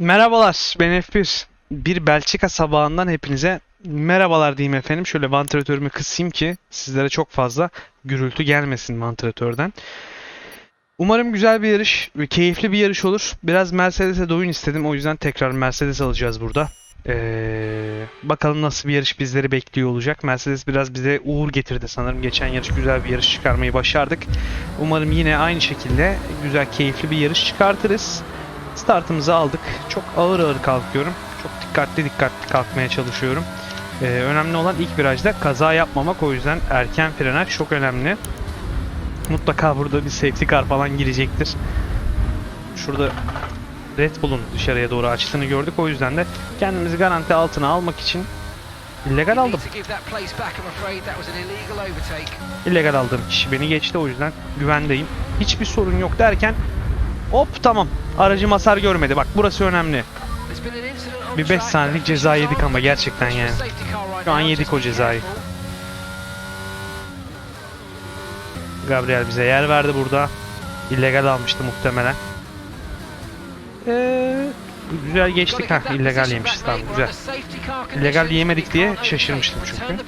Merhabalar, ben F1. Bir Belçika sabahından hepinize merhabalar diyeyim efendim. Şöyle vantilatörümü kısayım ki sizlere çok fazla gürültü gelmesin vantilatörden. Umarım güzel bir yarış ve keyifli bir yarış olur. Biraz Mercedes'e doyun istedim. O yüzden tekrar Mercedes alacağız burada. Ee, bakalım nasıl bir yarış bizleri bekliyor olacak. Mercedes biraz bize uğur getirdi sanırım. Geçen yarış güzel bir yarış çıkarmayı başardık. Umarım yine aynı şekilde güzel, keyifli bir yarış çıkartırız. Startımızı aldık. Çok ağır ağır kalkıyorum. Çok dikkatli dikkatli kalkmaya çalışıyorum. Ee, önemli olan ilk virajda kaza yapmamak. O yüzden erken frenaj çok önemli. Mutlaka burada bir safety car falan girecektir. Şurada Red Bull'un dışarıya doğru açtığını gördük. O yüzden de kendimizi garanti altına almak için illegal aldım. İllegal aldığım kişi beni geçti. O yüzden güvendeyim. Hiçbir sorun yok derken hop tamam. Aracım hasar görmedi. Bak burası önemli. Bir 5 saniyelik ceza yedik ama gerçekten yani. Şu an yedik o cezayı. Gabriel bize yer verdi burada. İllegal almıştı muhtemelen. Ee, güzel geçtik ha. illegal yemişiz tamam güzel. İllegal yemedik diye şaşırmıştım çünkü.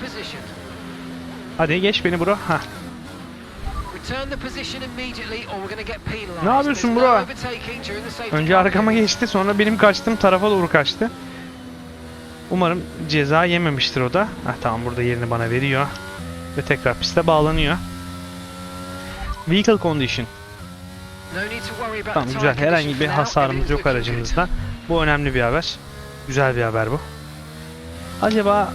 Hadi geç beni bro. Ha. Ne yapıyorsun bro? Önce arkama geçti sonra benim kaçtığım tarafa doğru kaçtı. Umarım ceza yememiştir o da. Ah tamam burada yerini bana veriyor. Ve tekrar piste bağlanıyor. Vehicle condition. Tamam güzel. Herhangi bir hasarımız yok aracımızda. Bu önemli bir haber. Güzel bir haber bu. Acaba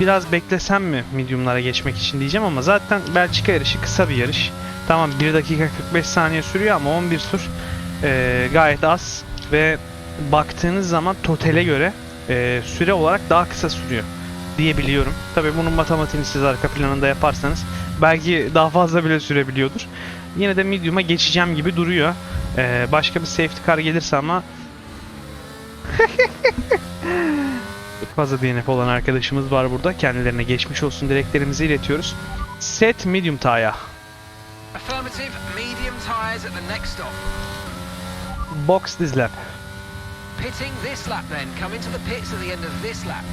biraz beklesem mi mediumlara geçmek için diyeceğim ama zaten Belçika yarışı kısa bir yarış. Tamam 1 dakika 45 saniye sürüyor ama 11 tur e, gayet az ve baktığınız zaman totale göre e, süre olarak daha kısa sürüyor diyebiliyorum. Tabii bunun matematiğini siz arka planında yaparsanız belki daha fazla bile sürebiliyordur. Yine de medium'a geçeceğim gibi duruyor. E, başka bir safety car gelirse ama fazla DNF olan arkadaşımız var burada. Kendilerine geçmiş olsun dileklerimizi iletiyoruz. Set medium tire. Affirmative, medium tyres at the next stop. Box this lap. Pitting this lap then. Come into the pits at the end of this lap.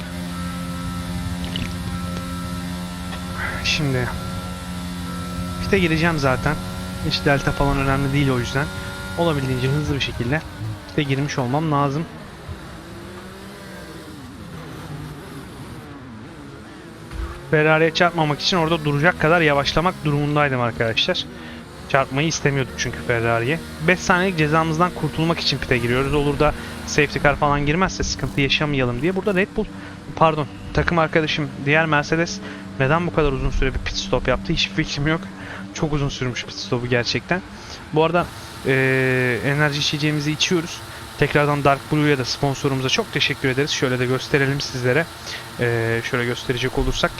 Şimdi pite gireceğim zaten. Hiç delta falan önemli değil o yüzden. Olabildiğince hızlı bir şekilde pite girmiş olmam lazım. Ferrari'ye çarpmamak için orada duracak kadar yavaşlamak durumundaydım arkadaşlar. Çarpmayı istemiyorduk çünkü Ferrari'ye. 5 saniyelik cezamızdan kurtulmak için pite giriyoruz. Olur da safety car falan girmezse sıkıntı yaşamayalım diye. Burada Red Bull, pardon takım arkadaşım diğer Mercedes neden bu kadar uzun süre bir pit stop yaptı hiçbir fikrim yok. Çok uzun sürmüş pit stopu gerçekten. Bu arada eee, enerji içeceğimizi içiyoruz. Tekrardan Dark Blue'ya da sponsorumuza çok teşekkür ederiz. Şöyle de gösterelim sizlere. Eee, şöyle gösterecek olursak.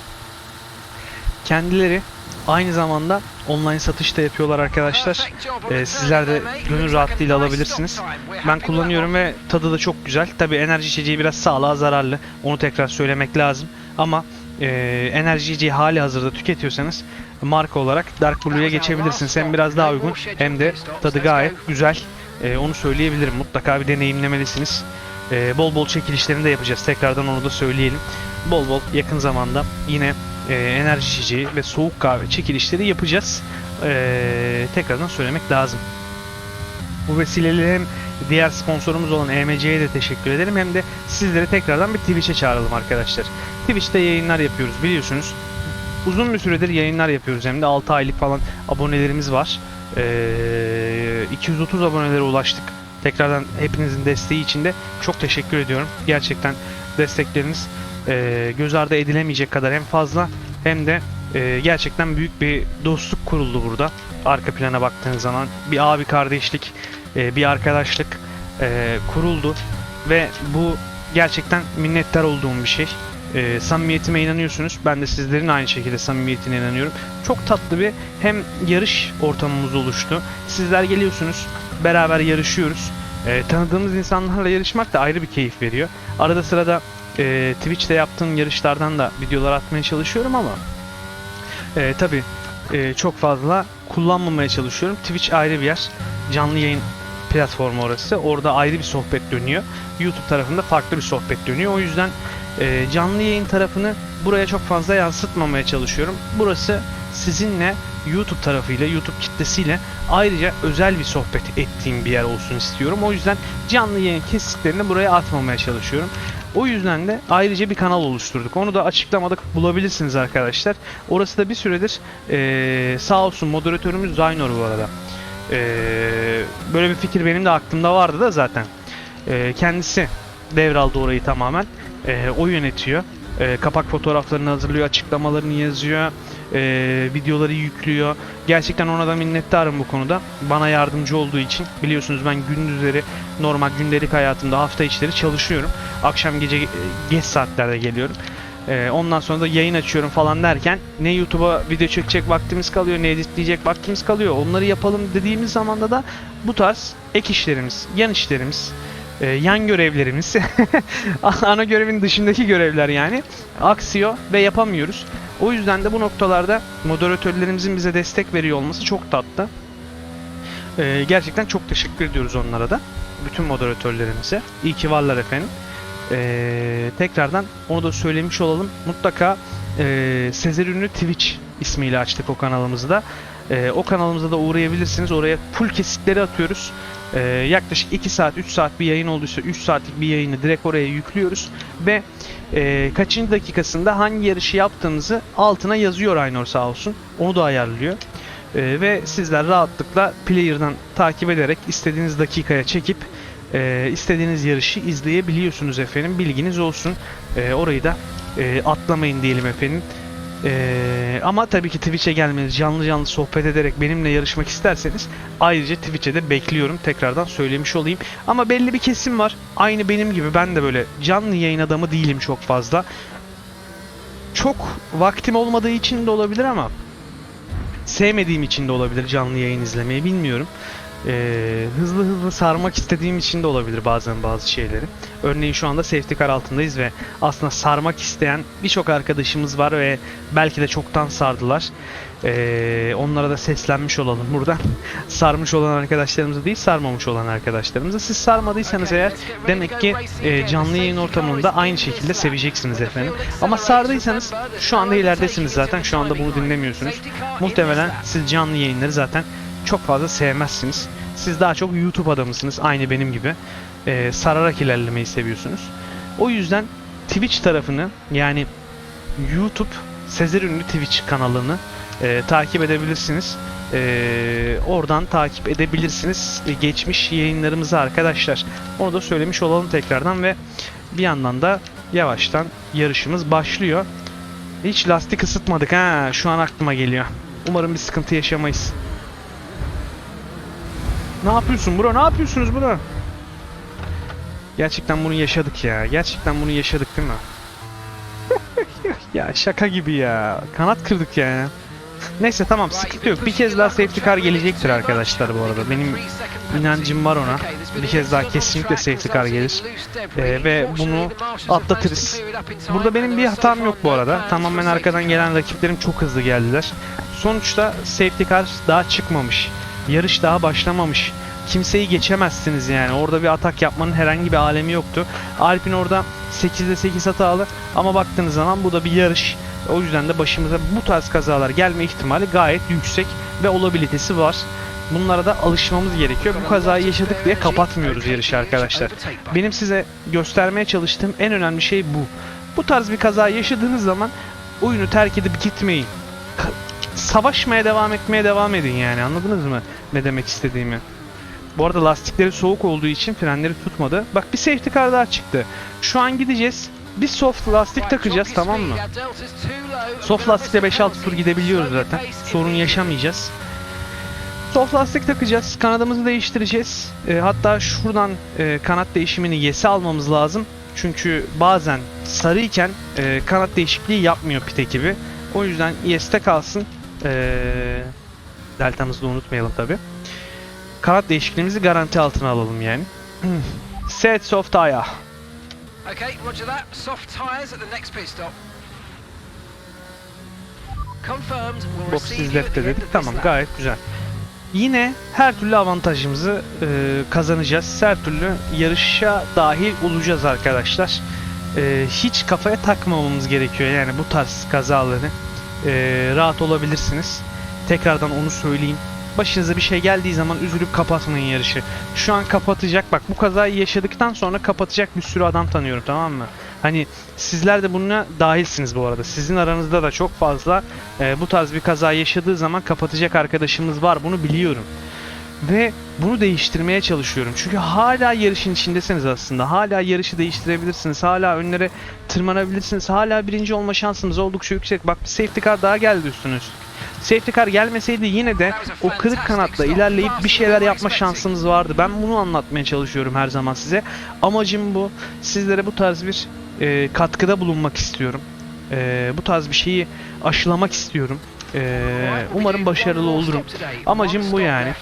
Kendileri aynı zamanda online satış da yapıyorlar arkadaşlar. Ee, sizler de gönül rahatlığıyla alabilirsiniz. Ben kullanıyorum ve tadı da çok güzel. Tabi enerji içeceği biraz sağlığa zararlı. Onu tekrar söylemek lazım. Ama e, enerji içeceği hali hazırda tüketiyorsanız marka olarak Dark Blue'ya geçebilirsiniz. Hem biraz daha uygun hem de tadı gayet güzel. E, onu söyleyebilirim. Mutlaka bir deneyimlemelisiniz. E, bol bol çekilişlerini de yapacağız. Tekrardan onu da söyleyelim. Bol bol yakın zamanda yine e, enerji içeceği ve soğuk kahve çekilişleri yapacağız. E, tekrardan söylemek lazım. Bu vesileyle hem diğer sponsorumuz olan EMC'ye de teşekkür ederim hem de sizleri tekrardan bir Twitch'e çağıralım arkadaşlar. Twitch'te yayınlar yapıyoruz biliyorsunuz. Uzun bir süredir yayınlar yapıyoruz hem de 6 aylık falan abonelerimiz var. Ee, 230 abonelere ulaştık. Tekrardan hepinizin desteği için de çok teşekkür ediyorum. Gerçekten destekleriniz e, göz ardı edilemeyecek kadar hem fazla hem de e, gerçekten büyük bir dostluk kuruldu burada. Arka plana baktığınız zaman bir abi kardeşlik, e, bir arkadaşlık e, kuruldu ve bu gerçekten minnettar olduğum bir şey. E, samimiyetime inanıyorsunuz. Ben de sizlerin aynı şekilde samimiyetine inanıyorum. Çok tatlı bir hem yarış ortamımız oluştu. Sizler geliyorsunuz, beraber yarışıyoruz. E, tanıdığımız insanlarla yarışmak da ayrı bir keyif veriyor. Arada sırada e, Twitch'te yaptığım yarışlardan da videolar atmaya çalışıyorum ama e, tabi çok fazla kullanmamaya çalışıyorum. Twitch ayrı bir yer. Canlı yayın platformu orası. Orada ayrı bir sohbet dönüyor. YouTube tarafında farklı bir sohbet dönüyor. O yüzden e, canlı yayın tarafını buraya çok fazla yansıtmamaya çalışıyorum. Burası sizinle YouTube tarafıyla, YouTube kitlesiyle ayrıca özel bir sohbet ettiğim bir yer olsun istiyorum. O yüzden canlı yayın kesitlerini buraya atmamaya çalışıyorum. O yüzden de ayrıca bir kanal oluşturduk. Onu da açıklamada bulabilirsiniz arkadaşlar. Orası da bir süredir eee sağ olsun moderatörümüz Zaynor bu arada. Eee, böyle bir fikir benim de aklımda vardı da zaten. Eee, kendisi devraldı orayı tamamen. Eee, o yönetiyor. Eee, kapak fotoğraflarını hazırlıyor, açıklamalarını yazıyor, eee, videoları yüklüyor. Gerçekten ona da minnettarım bu konuda. Bana yardımcı olduğu için. Biliyorsunuz ben gündüzleri normal gündelik hayatımda hafta içleri çalışıyorum. Akşam gece e, geç saatlerde geliyorum. Ee, ondan sonra da yayın açıyorum falan derken ne YouTube'a video çekecek vaktimiz kalıyor ne editleyecek vaktimiz kalıyor. Onları yapalım dediğimiz zamanda da bu tarz ek işlerimiz, yan işlerimiz, e, yan görevlerimiz, ana görevin dışındaki görevler yani aksıyor ve yapamıyoruz. O yüzden de bu noktalarda moderatörlerimizin bize destek veriyor olması çok tatlı. Ee, gerçekten çok teşekkür ediyoruz onlara da. Bütün moderatörlerimize. İyi ki varlar efendim. Ee, tekrardan onu da söylemiş olalım. Mutlaka e, Sezer Ünlü Twitch ismiyle açtık o kanalımızı da. Ee, o kanalımıza da uğrayabilirsiniz. Oraya full kesitleri atıyoruz. Ee, yaklaşık 2 saat 3 saat bir yayın olduysa 3 saatlik bir yayını direkt oraya yüklüyoruz ve e, kaçıncı dakikasında hangi yarışı yaptığımızı altına yazıyor Aynor sağ olsun. Onu da ayarlıyor. Ee, ve sizler rahatlıkla player'dan takip ederek istediğiniz dakikaya çekip e, istediğiniz yarışı izleyebiliyorsunuz efendim. Bilginiz olsun. E, orayı da e, atlamayın diyelim efendim. E, ama tabii ki Twitch'e gelmeniz, canlı canlı sohbet ederek benimle yarışmak isterseniz ayrıca Twitch'e de bekliyorum. Tekrardan söylemiş olayım. Ama belli bir kesim var. Aynı benim gibi ben de böyle canlı yayın adamı değilim çok fazla. Çok vaktim olmadığı için de olabilir ama sevmediğim için de olabilir canlı yayın izlemeyi bilmiyorum. Ee, hızlı hızlı sarmak istediğim için de olabilir bazen bazı şeyleri. Örneğin şu anda safety car altındayız ve aslında sarmak isteyen birçok arkadaşımız var ve belki de çoktan sardılar. Ee, onlara da seslenmiş olalım burada. Sarmış olan arkadaşlarımızı değil sarmamış olan arkadaşlarımızı. Siz sarmadıysanız eğer demek ki e, canlı yayın ortamında aynı şekilde seveceksiniz efendim. Ama sardıysanız şu anda ileridesiniz zaten. Şu anda bunu dinlemiyorsunuz. Muhtemelen siz canlı yayınları zaten çok fazla sevmezsiniz. Siz daha çok YouTube adamısınız aynı benim gibi. Ee, sararak ilerlemeyi seviyorsunuz. O yüzden Twitch tarafını yani YouTube Sezer Ünlü Twitch kanalını e, takip edebilirsiniz. E, oradan takip edebilirsiniz e, geçmiş yayınlarımızı arkadaşlar. Onu da söylemiş olalım tekrardan ve bir yandan da yavaştan yarışımız başlıyor. Hiç lastik ısıtmadık ha şu an aklıma geliyor. Umarım bir sıkıntı yaşamayız. Ne yapıyorsun bro? Ne yapıyorsunuz bro? Gerçekten bunu yaşadık ya. Gerçekten bunu yaşadık değil mi? ya şaka gibi ya. Kanat kırdık ya. Neyse tamam sıkıntı yok. Bir kez daha safety car gelecektir arkadaşlar bu arada. Benim inancım var ona. Bir kez daha kesinlikle safety car gelir. Ee, ve bunu atlatırız. Burada benim bir hatam yok bu arada. Tamamen arkadan gelen rakiplerim çok hızlı geldiler. Sonuçta safety car daha çıkmamış. Yarış daha başlamamış. Kimseyi geçemezsiniz yani. Orada bir atak yapmanın herhangi bir alemi yoktu. Alp'in orada 8'de 8 hatalı ama baktığınız zaman bu da bir yarış. O yüzden de başımıza bu tarz kazalar gelme ihtimali gayet yüksek ve olabilitesi var. Bunlara da alışmamız gerekiyor. Bu kazayı yaşadık diye kapatmıyoruz yarışı arkadaşlar. Benim size göstermeye çalıştığım en önemli şey bu. Bu tarz bir kaza yaşadığınız zaman oyunu terk edip gitmeyin. Savaşmaya devam etmeye devam edin yani anladınız mı ne demek istediğimi? Bu arada lastikleri soğuk olduğu için frenleri tutmadı. Bak bir safety car daha çıktı. Şu an gideceğiz. Bir soft lastik takacağız tamam mı? Soft lastikle 5-6 tur gidebiliyoruz zaten. Sorun yaşamayacağız. Soft lastik takacağız. Kanadımızı değiştireceğiz. E, hatta şuradan e, kanat değişimini yese almamız lazım. Çünkü bazen sarıyken e, kanat değişikliği yapmıyor pit ekibi. O yüzden yeste kalsın. E, deltamızı da unutmayalım tabi. Kanat değişikliğimizi garanti altına alalım yani. Set soft tire. Okay, roger that. Soft tyres at the next pit stop. Confirmed. We'll Box end dedik. Tamam gayet güzel. Yine her türlü avantajımızı e, kazanacağız. Her türlü yarışa dahil olacağız arkadaşlar. E, hiç kafaya takmamamız gerekiyor yani bu tarz kazaları. E, rahat olabilirsiniz. Tekrardan onu söyleyeyim. Başınıza bir şey geldiği zaman üzülüp kapatmayın yarışı. Şu an kapatacak bak bu kazayı yaşadıktan sonra kapatacak bir sürü adam tanıyorum tamam mı? Hani sizler de buna dahilsiniz bu arada. Sizin aranızda da çok fazla e, bu tarz bir kaza yaşadığı zaman kapatacak arkadaşımız var. Bunu biliyorum. Ve bunu değiştirmeye çalışıyorum. Çünkü hala yarışın içindesiniz aslında. Hala yarışı değiştirebilirsiniz. Hala önlere tırmanabilirsiniz. Hala birinci olma şansınız oldukça yüksek. Bak bir safety car daha geldi üstüne üstlük. Safety car gelmeseydi yine de o kırık kanatla ilerleyip bir şeyler yapma şansınız vardı. Ben bunu anlatmaya çalışıyorum her zaman size. Amacım bu. Sizlere bu tarz bir e, katkıda bulunmak istiyorum. E, bu tarz bir şeyi aşılamak istiyorum. E, umarım başarılı olurum. Amacım bu yani.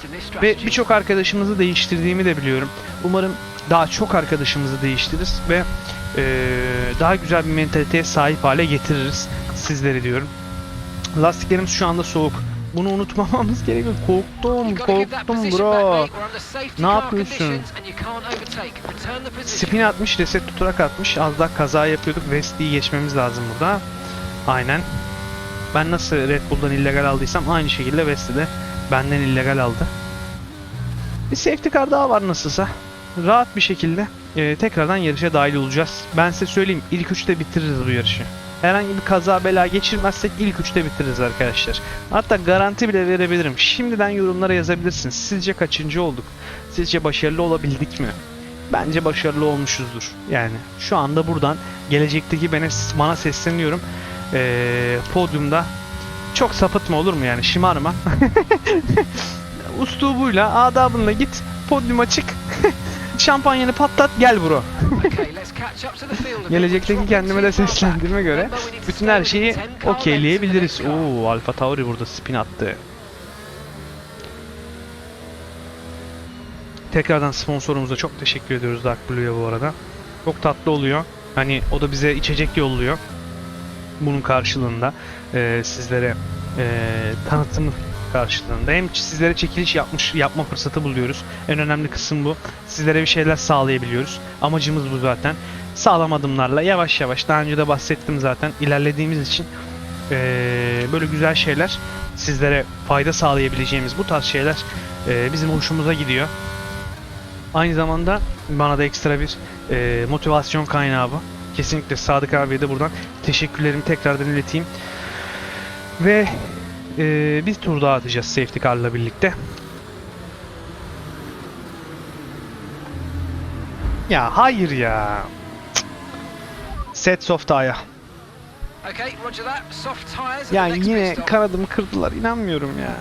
Ve birçok arkadaşımızı değiştirdiğimi de biliyorum. Umarım daha çok arkadaşımızı değiştiririz ve e, daha güzel bir mentaliteye sahip hale getiririz sizleri diyorum. Lastiklerimiz şu anda soğuk. Bunu unutmamamız gerekiyor. Korktum, korktum bro. Ne yapıyorsun? Spin atmış, reset tutarak atmış. Az daha kaza yapıyorduk. West'i geçmemiz lazım burada. Aynen. Ben nasıl Red Bull'dan illegal aldıysam aynı şekilde West'i de benden illegal aldı. Bir safety car daha var nasılsa. Rahat bir şekilde e, tekrardan yarışa dahil olacağız. Ben size söyleyeyim ilk üçte bitiririz bu yarışı. Herhangi bir kaza bela geçirmezsek ilk üçte bitiririz arkadaşlar. Hatta garanti bile verebilirim. Şimdiden yorumlara yazabilirsiniz. Sizce kaçıncı olduk? Sizce başarılı olabildik mi? Bence başarılı olmuşuzdur. Yani şu anda buradan gelecekteki bana sesleniyorum. Ee, podyumda çok sapıtma olur mu yani şımarma. Uslubuyla adabınla git podyuma çık. Şampanyanı patlat gel bro. Gelecekteki kendime de seslendirme göre bütün her şeyi okeyleyebiliriz. Oo Alfa Tauri burada spin attı. Tekrardan sponsorumuza çok teşekkür ediyoruz Dark Blue'ya bu arada. Çok tatlı oluyor. Hani o da bize içecek yolluyor. Bunun karşılığında eee, sizlere eee tanıtım karşılığında hem sizlere çekiliş yapmış yapma fırsatı buluyoruz. En önemli kısım bu. Sizlere bir şeyler sağlayabiliyoruz. Amacımız bu zaten. Sağlam adımlarla yavaş yavaş daha önce de bahsettim zaten ilerlediğimiz için eee, böyle güzel şeyler sizlere fayda sağlayabileceğimiz bu tarz şeyler eee, bizim hoşumuza gidiyor. Aynı zamanda bana da ekstra bir eee, motivasyon kaynağı bu. Kesinlikle Sadık abiye de buradan teşekkürlerimi tekrardan ileteyim. Ve eee, bir tur daha atacağız safety car'la birlikte. Ya hayır ya. Cık. Sets of tire. Yani yine kanadımı kırdılar. inanmıyorum ya.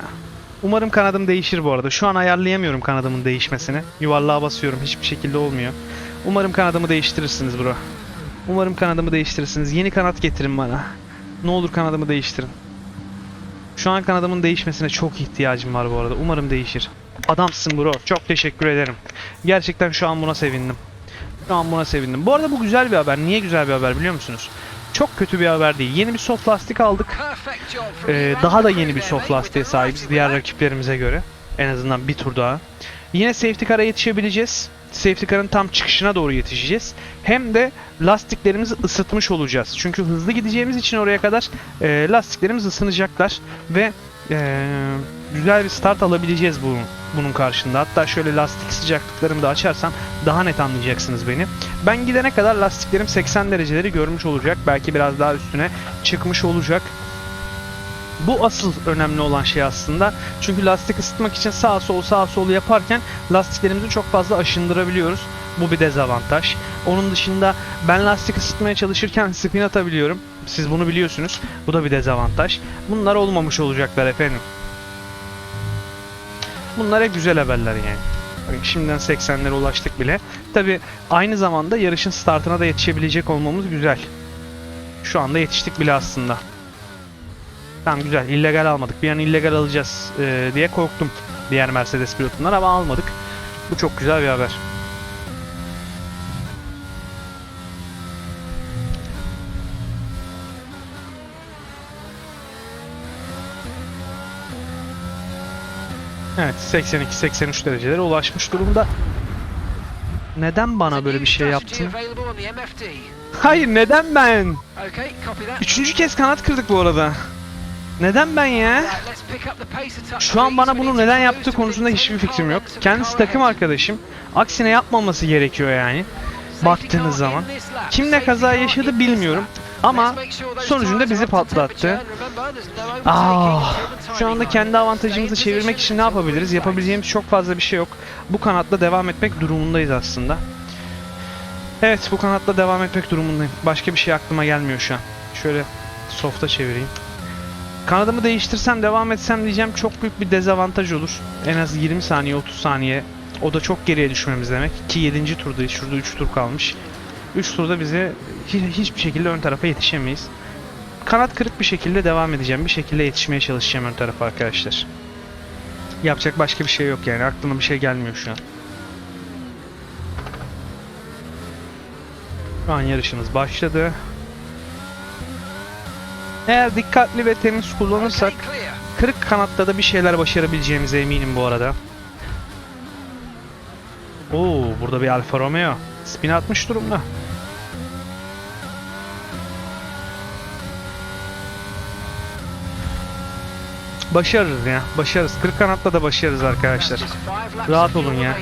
Umarım kanadım değişir bu arada. Şu an ayarlayamıyorum kanadımın değişmesini. Yuvarlığa basıyorum. Hiçbir şekilde olmuyor. Umarım kanadımı değiştirirsiniz bro. Umarım kanadımı değiştirirsiniz. Yeni kanat getirin bana. Ne olur kanadımı değiştirin. Şu an kanadımın değişmesine çok ihtiyacım var bu arada. Umarım değişir. Adamsın bro. Çok teşekkür ederim. Gerçekten şu an buna sevindim. Şu an buna sevindim. Bu arada bu güzel bir haber. Niye güzel bir haber biliyor musunuz? Çok kötü bir haber değil. Yeni bir soft lastik aldık. Ee, daha da yeni bir soft lastiğe sahibiz diğer rakiplerimize göre. En azından bir tur daha. Yine safety car'a yetişebileceğiz. Safety car'ın tam çıkışına doğru yetişeceğiz. Hem de lastiklerimizi ısıtmış olacağız. Çünkü hızlı gideceğimiz için oraya kadar e, lastiklerimiz ısınacaklar ve e, güzel bir start alabileceğiz bunun, bunun karşında. Hatta şöyle lastik sıcaklıklarımı da açarsam daha net anlayacaksınız beni. Ben gidene kadar lastiklerim 80 dereceleri görmüş olacak. Belki biraz daha üstüne çıkmış olacak. Bu asıl önemli olan şey aslında. Çünkü lastik ısıtmak için sağ sol sağ sol yaparken lastiklerimizi çok fazla aşındırabiliyoruz. Bu bir dezavantaj. Onun dışında ben lastik ısıtmaya çalışırken spin atabiliyorum. Siz bunu biliyorsunuz. Bu da bir dezavantaj. Bunlar olmamış olacaklar efendim. Bunlar hep güzel haberler yani. Şimdiden 80'lere ulaştık bile. Tabi aynı zamanda yarışın startına da yetişebilecek olmamız güzel. Şu anda yetiştik bile aslında. Tamam güzel. illegal almadık. Bir an illegal alacağız e, diye korktum. Diğer Mercedes pilotundan ama almadık. Bu çok güzel bir haber. Evet 82-83 derecelere ulaşmış durumda. Neden bana böyle bir şey yaptın? Hayır neden ben? Üçüncü kez kanat kırdık bu arada. Neden ben ya? Şu an bana bunu neden yaptığı konusunda hiçbir fikrim yok. Kendisi takım arkadaşım. Aksine yapmaması gerekiyor yani. Baktığınız zaman. Kimle kaza yaşadı bilmiyorum. Ama sonucunda bizi patlattı. Ah, şu anda kendi avantajımızı çevirmek için ne yapabiliriz? Yapabileceğimiz çok fazla bir şey yok. Bu kanatla devam etmek durumundayız aslında. Evet, bu kanatla devam etmek durumundayım. Başka bir şey aklıma gelmiyor şu an. Şöyle soft'a çevireyim. Kanadımı değiştirsem devam etsem diyeceğim çok büyük bir dezavantaj olur. En az 20 saniye 30 saniye. O da çok geriye düşmemiz demek. Ki 7. turdayız. Şurada 3 tur kalmış. 3 turda bize hi- hiçbir şekilde ön tarafa yetişemeyiz. Kanat kırık bir şekilde devam edeceğim. Bir şekilde yetişmeye çalışacağım ön tarafa arkadaşlar. Yapacak başka bir şey yok yani. Aklıma bir şey gelmiyor şu an. Şu an yarışımız başladı. Eğer dikkatli ve temiz kullanırsak kırık kanatta da bir şeyler başarabileceğimize eminim bu arada. Oo, burada bir Alfa Romeo. Spin atmış durumda. Başarırız ya. Başarırız. Kırık kanatta da başarırız arkadaşlar. Rahat olun ya.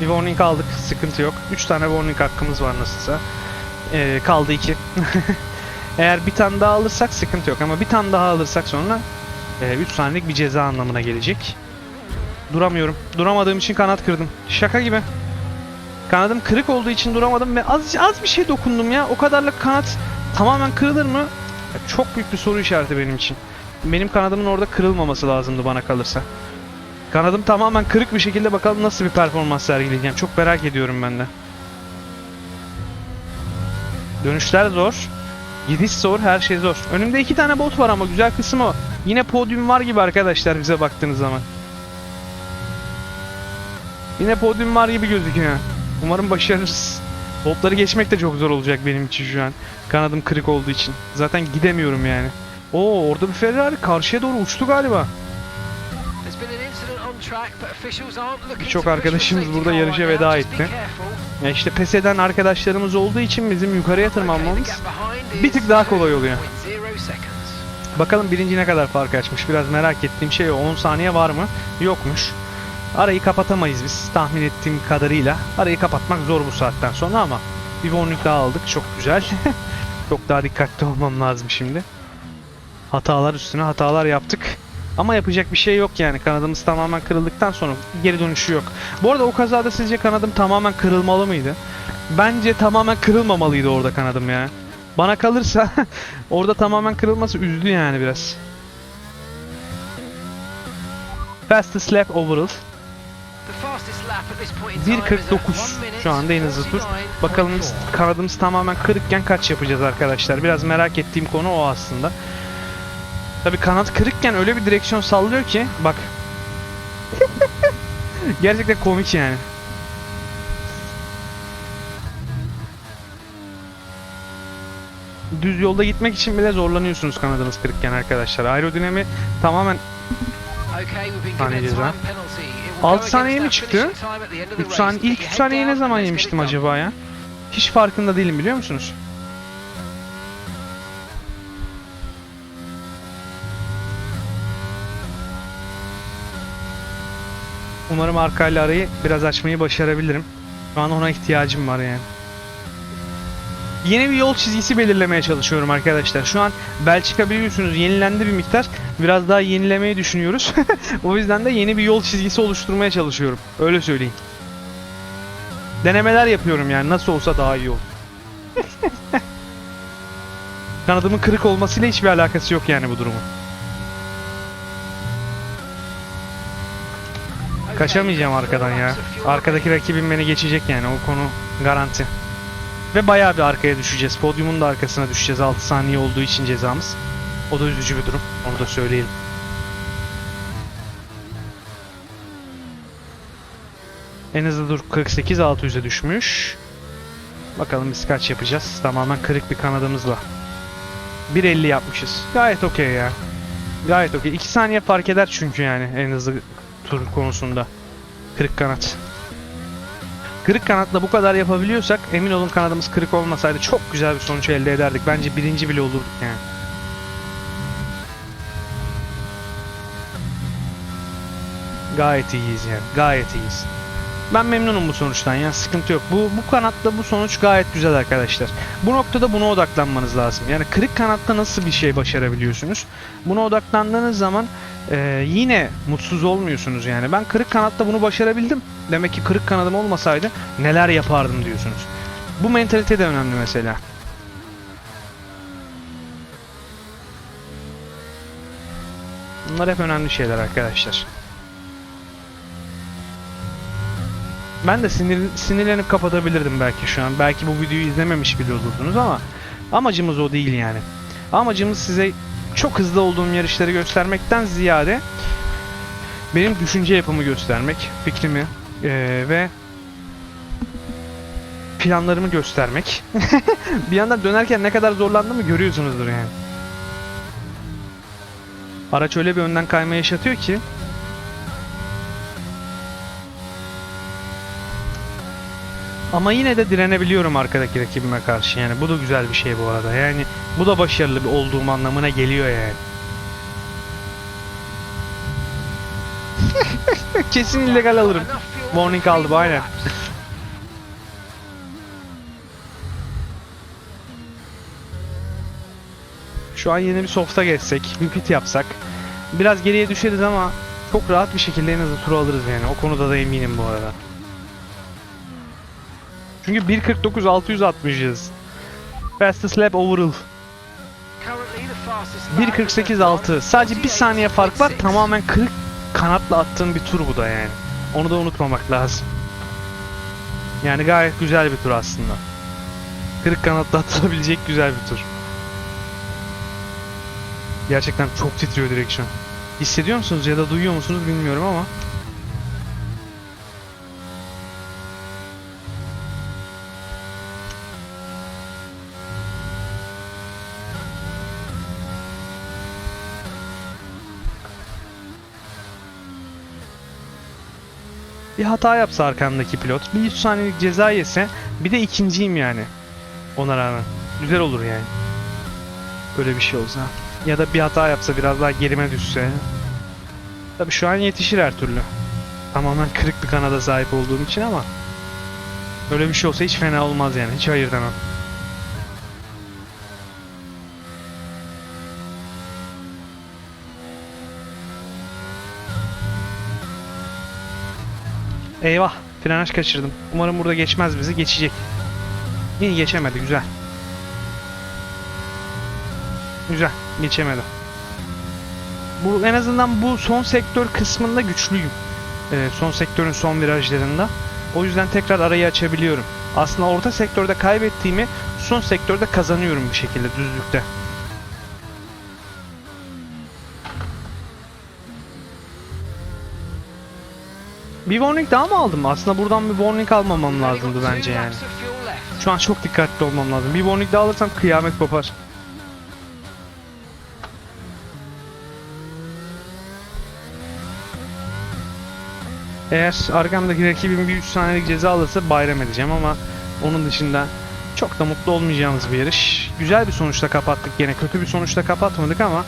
Bir warning aldık. Sıkıntı yok. 3 tane warning hakkımız var nasılsa. Ee, kaldı 2. Eğer bir tane daha alırsak sıkıntı yok ama bir tane daha alırsak sonra 3 saniyelik bir ceza anlamına gelecek. Duramıyorum. Duramadığım için kanat kırdım. Şaka gibi. Kanadım kırık olduğu için duramadım ve az az bir şey dokundum ya. O kadarlık kanat tamamen kırılır mı? Ya çok büyük bir soru işareti benim için. Benim kanadımın orada kırılmaması lazımdı bana kalırsa. Kanadım tamamen kırık bir şekilde bakalım nasıl bir performans sergileyeceğim. Çok merak ediyorum ben de. Dönüşler zor. Gidiş zor, her şey zor. Önümde iki tane bot var ama güzel kısım o. Yine podyum var gibi arkadaşlar bize baktığınız zaman. Yine podyum var gibi gözüküyor. Umarım başarırız. Botları geçmek de çok zor olacak benim için şu an. Kanadım kırık olduğu için. Zaten gidemiyorum yani. Oo orada bir Ferrari karşıya doğru uçtu galiba. Birçok arkadaşımız burada yarışa veda etti. Ya işte pes eden arkadaşlarımız olduğu için bizim yukarıya tırmanmamız bir tık daha kolay oluyor. Bakalım birinci ne kadar fark açmış. Biraz merak ettiğim şey o. 10 saniye var mı? Yokmuş. Arayı kapatamayız biz tahmin ettiğim kadarıyla. Arayı kapatmak zor bu saatten sonra ama bir warning daha aldık. Çok güzel. Çok daha dikkatli olmam lazım şimdi. Hatalar üstüne hatalar yaptık. Ama yapacak bir şey yok yani. Kanadımız tamamen kırıldıktan sonra geri dönüşü yok. Bu arada o kazada sizce kanadım tamamen kırılmalı mıydı? Bence tamamen kırılmamalıydı orada kanadım ya. Bana kalırsa orada tamamen kırılması üzdü yani biraz. Fastest lap overall. 1.49 şu anda en hızlı tur. Bakalım kanadımız tamamen kırıkken kaç yapacağız arkadaşlar. Biraz merak ettiğim konu o aslında. Tabi kanat kırıkken öyle bir direksiyon sallıyor ki bak. Gerçekten komik yani. Düz yolda gitmek için bile zorlanıyorsunuz kanadınız kırıkken arkadaşlar. Aerodinami tamamen Saniye ceza. 6 saniye mi çıktı? 3 saniye ilk 3 saniye ne zaman yemiştim acaba ya? Hiç farkında değilim biliyor musunuz? Umarım arkayla arayı biraz açmayı başarabilirim. Şu an ona ihtiyacım var yani. Yeni bir yol çizgisi belirlemeye çalışıyorum arkadaşlar. Şu an Belçika biliyorsunuz yenilendi bir miktar. Biraz daha yenilemeyi düşünüyoruz. o yüzden de yeni bir yol çizgisi oluşturmaya çalışıyorum. Öyle söyleyeyim. Denemeler yapıyorum yani nasıl olsa daha iyi olur. Kanadımın kırık olmasıyla hiçbir alakası yok yani bu durumun. Kaçamayacağım arkadan ya. Arkadaki rakibim beni geçecek yani o konu garanti. Ve bayağı bir arkaya düşeceğiz. Podyumun da arkasına düşeceğiz 6 saniye olduğu için cezamız. O da üzücü bir durum. Onu da söyleyelim. En hızlı dur 48 600'e düşmüş. Bakalım biz kaç yapacağız. Tamamen kırık bir kanadımızla. 1.50 yapmışız. Gayet okey ya. Gayet okey. 2 saniye fark eder çünkü yani en hızlı tur konusunda. Kırık kanat. Kırık kanatla bu kadar yapabiliyorsak emin olun kanadımız kırık olmasaydı çok güzel bir sonuç elde ederdik. Bence birinci bile olurduk yani. Gayet iyiyiz yani. Gayet iyiyiz. Ben memnunum bu sonuçtan ya sıkıntı yok. Bu bu kanatta bu sonuç gayet güzel arkadaşlar. Bu noktada buna odaklanmanız lazım. Yani kırık kanatta nasıl bir şey başarabiliyorsunuz? Buna odaklandığınız zaman e, yine mutsuz olmuyorsunuz yani. Ben kırık kanatta bunu başarabildim. Demek ki kırık kanadım olmasaydı neler yapardım diyorsunuz. Bu mentalite de önemli mesela. Bunlar hep önemli şeyler arkadaşlar. Ben de sinir, sinirlenip kapatabilirdim belki şu an. Belki bu videoyu izlememiş bile olurdunuz ama amacımız o değil yani. Amacımız size çok hızlı olduğum yarışları göstermekten ziyade benim düşünce yapımı göstermek, fikrimi eee, ve planlarımı göstermek. bir yandan dönerken ne kadar zorlandığımı görüyorsunuzdur yani. Araç öyle bir önden kayma yaşatıyor ki Ama yine de direnebiliyorum arkadaki rakibime karşı yani bu da güzel bir şey bu arada yani bu da başarılı bir olduğum anlamına geliyor yani. Kesin illegal alırım. Three aldım, aynen. Şu an yeni bir softa geçsek, bir pit yapsak. Biraz geriye düşeriz ama çok rahat bir şekilde en azı turu alırız yani. O konuda da eminim bu arada. Çünkü 1.49 660'ız. Fastest lap overall. Currently the fastest lap is 1.48 at 6. Sadece bir saniye fark var. 48.6. Tamamen kırık kanatla attığım bir tur bu da yani. Onu da unutmamak lazım. Yani gayet güzel bir tur aslında. Kırık kanatla atılabilecek güzel bir tur. Gerçekten çok titriyor direksiyon. Hissediyor musunuz ya da duyuyor musunuz bilmiyorum ama. Bir hata yapsa arkamdaki pilot, bir 100 saniyelik ceza yese, bir de ikinciyim yani. Ona rağmen. Güzel olur yani. Böyle bir şey olsa. Ya da bir hata yapsa biraz daha gerime düşse. Tabi şu an yetişir her türlü. Tamamen kırık bir kanada sahip olduğum için ama. Öyle bir şey olsa hiç fena olmaz yani. Hiç hayır demem. Eyvah. Frenaj kaçırdım. Umarım burada geçmez bizi. Geçecek. İyi geçemedi. Güzel. Güzel. Geçemedi. Bu en azından bu son sektör kısmında güçlüyüm. Ee, son sektörün son virajlarında. O yüzden tekrar arayı açabiliyorum. Aslında orta sektörde kaybettiğimi son sektörde kazanıyorum bir şekilde düzlükte. Bir warning daha mı aldım? Aslında buradan bir warning almamam lazımdı bence yani. Şu an çok dikkatli olmam lazım. Bir warning daha alırsam kıyamet kopar. Eğer arkamdaki rakibim bir 3 saniyelik ceza alırsa bayram edeceğim ama onun dışında çok da mutlu olmayacağımız bir yarış. Güzel bir sonuçla kapattık yine. Kötü bir sonuçla kapatmadık ama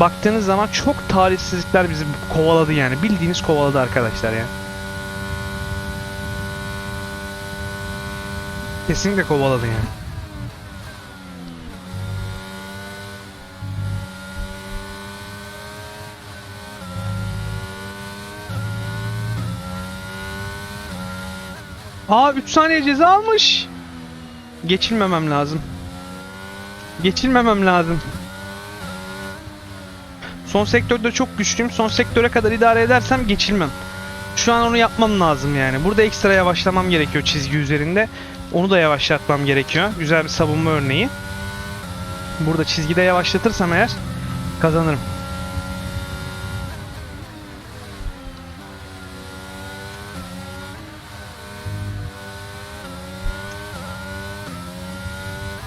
baktığınız zaman çok talihsizlikler bizi kovaladı yani. Bildiğiniz kovaladı arkadaşlar yani. Kesinlikle kovaladı yani. Aa 3 saniye ceza almış. Geçilmemem lazım. Geçilmemem lazım. Son sektörde çok güçlüyüm. Son sektöre kadar idare edersem geçilmem. Şu an onu yapmam lazım yani. Burada ekstra yavaşlamam gerekiyor çizgi üzerinde. Onu da yavaşlatmam gerekiyor. Güzel bir savunma örneği. Burada çizgide yavaşlatırsam eğer kazanırım.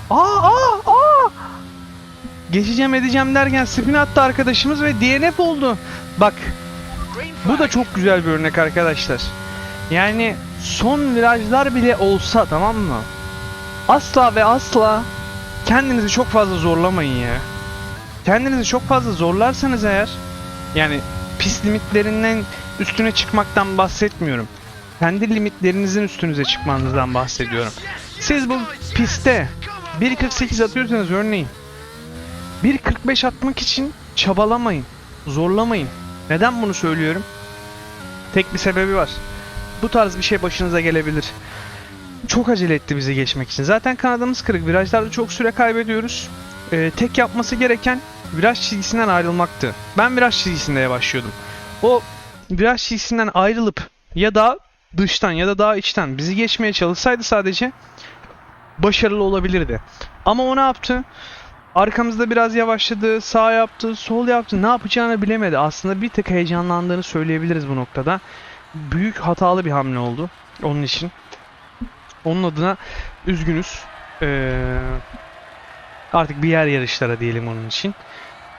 Aa aa aa! Geçeceğim edeceğim derken spin attı arkadaşımız ve DNF oldu. Bak Bu da çok güzel bir örnek arkadaşlar. Yani son virajlar bile olsa tamam mı? Asla ve asla kendinizi çok fazla zorlamayın ya. Kendinizi çok fazla zorlarsanız eğer yani pist limitlerinden üstüne çıkmaktan bahsetmiyorum. Kendi limitlerinizin üstünüze çıkmanızdan bahsediyorum. Siz bu pistte 1.48 atıyorsanız örneğin 1.45 atmak için çabalamayın. Zorlamayın. Neden bunu söylüyorum? Tek bir sebebi var. Bu tarz bir şey başınıza gelebilir. Çok acele etti bizi geçmek için. Zaten kanadımız kırık. Virajlarda çok süre kaybediyoruz. Ee, tek yapması gereken viraj çizgisinden ayrılmaktı. Ben viraj çizgisinde yavaşlıyordum. O viraj çizgisinden ayrılıp ya da dıştan ya da daha içten bizi geçmeye çalışsaydı sadece başarılı olabilirdi. Ama o ne yaptı? Arkamızda biraz yavaşladı, sağ yaptı, sol yaptı. Ne yapacağını bilemedi. Aslında bir tık heyecanlandığını söyleyebiliriz bu noktada. Büyük hatalı bir hamle oldu onun için. Onun adına üzgünüz. Ee, artık bir yer yarışlara diyelim onun için.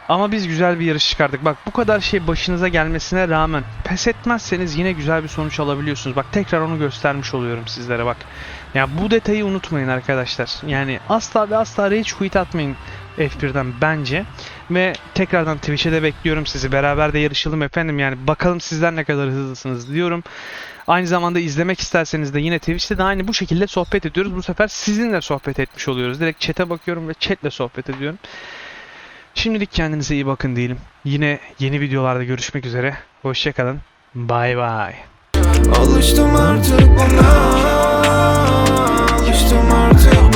Ama biz güzel bir yarış çıkardık. Bak bu kadar şey başınıza gelmesine rağmen pes etmezseniz yine güzel bir sonuç alabiliyorsunuz. Bak tekrar onu göstermiş oluyorum sizlere bak. Ya bu detayı unutmayın arkadaşlar. Yani asla ve asla rage quit atmayın F1'den bence. Ve tekrardan Twitch'e de bekliyorum sizi. Beraber de yarışalım efendim. Yani bakalım sizler ne kadar hızlısınız diyorum. Aynı zamanda izlemek isterseniz de yine Twitch'te de aynı bu şekilde sohbet ediyoruz. Bu sefer sizinle sohbet etmiş oluyoruz. Direkt chat'e bakıyorum ve chat'le sohbet ediyorum. Şimdilik kendinize iyi bakın diyelim. Yine yeni videolarda görüşmek üzere. Hoşçakalın. Bay bay. Alıştım artık buna Alıştım artık